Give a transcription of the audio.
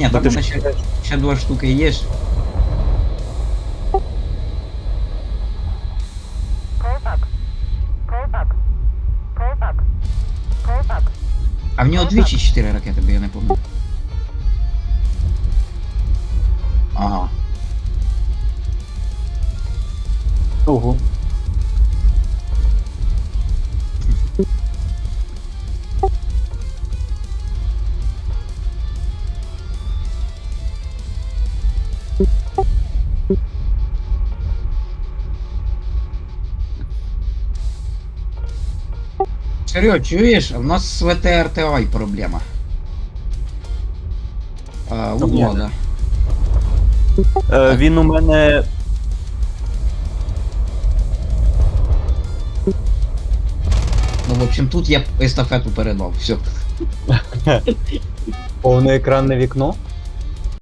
Ні, Бо там ти ще, ще два штуки є. А в нього дві чи чотири ракети, бо я не пам'ятаю. Ага. Ого. Серьо, чуєш? В нас з ВТРТА проблема. А, у. Влада. Е, він у мене. Ну, в общем, тут я естафету передав. Все. Повне екранне вікно.